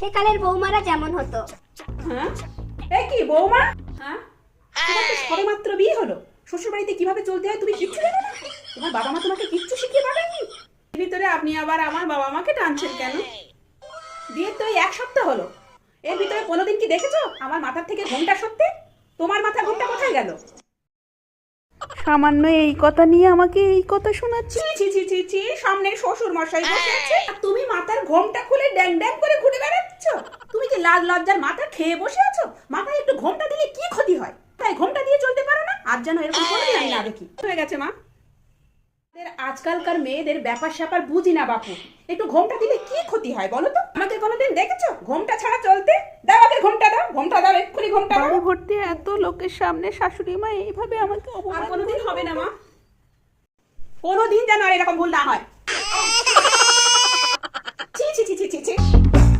সেকালের বৌমারা যেমন হতো। হ্যাঁ? এই কি বৌমা? হ্যাঁ? তোমার তো সবেমাত্র বিয়ে হলো। শ্বশুর বাড়িতে কীভাবে চলতে হয় তুমি কিচ্ছু জানো না? তোমার বাবা মা তোমাকে কিচ্ছু শিখিয়ে পাবেনি ভিতরে আপনি আবার আমার বাবা মাকে টানছেন কেন? বিয়ের তো এই এক সপ্তাহ হলো। এর ভিতরে কোনোদিন কি দেখেছ? আমার মাথার থেকে ঘোমটা সত্যি তোমার মাথা ঘোমটা কোথায় গেল? সামান্য এই কথা নিয়ে আমাকে এই কথা শোনাচ্ছি? ছি ছি ছি ছি সামনে শ্বশুর মশাই বসে আছে। আর তুমি মাথার ঘোমটা খুলে ড্যাং ড্যাং করে ঘুরে লাল লজ্জার মাথা খেয়ে বসে আছো? মাথায় একটু ঘোমটা দিলে কি ক্ষতি হয়? তাই ঘোমটা দিয়ে চলতে পারো না? আর যেন এরকম কোনোদিন আমি না দেখি। হয়ে গেছে মা। আজকালকার মেয়েদের ব্যাপার স্যাপার বুঝি না বাপু। একটু ঘোমটা দিলে কি ক্ষতি হয় বলো তো? আমাকে কোনোদিন দেখেছ? ঘোমটা ছাড়া চলতে? দাও আগে ঘোমটা দাও ঘোমটা দাও এক্ষুনি ঘোমটা দাও। ভর্তি এত লোকের সামনে শাশুড়ি মা এইভাবে আমাকে অপমান কোনোদিন হবে না মা। কোনোদিন যেন আর এরকম ভুল না হয়।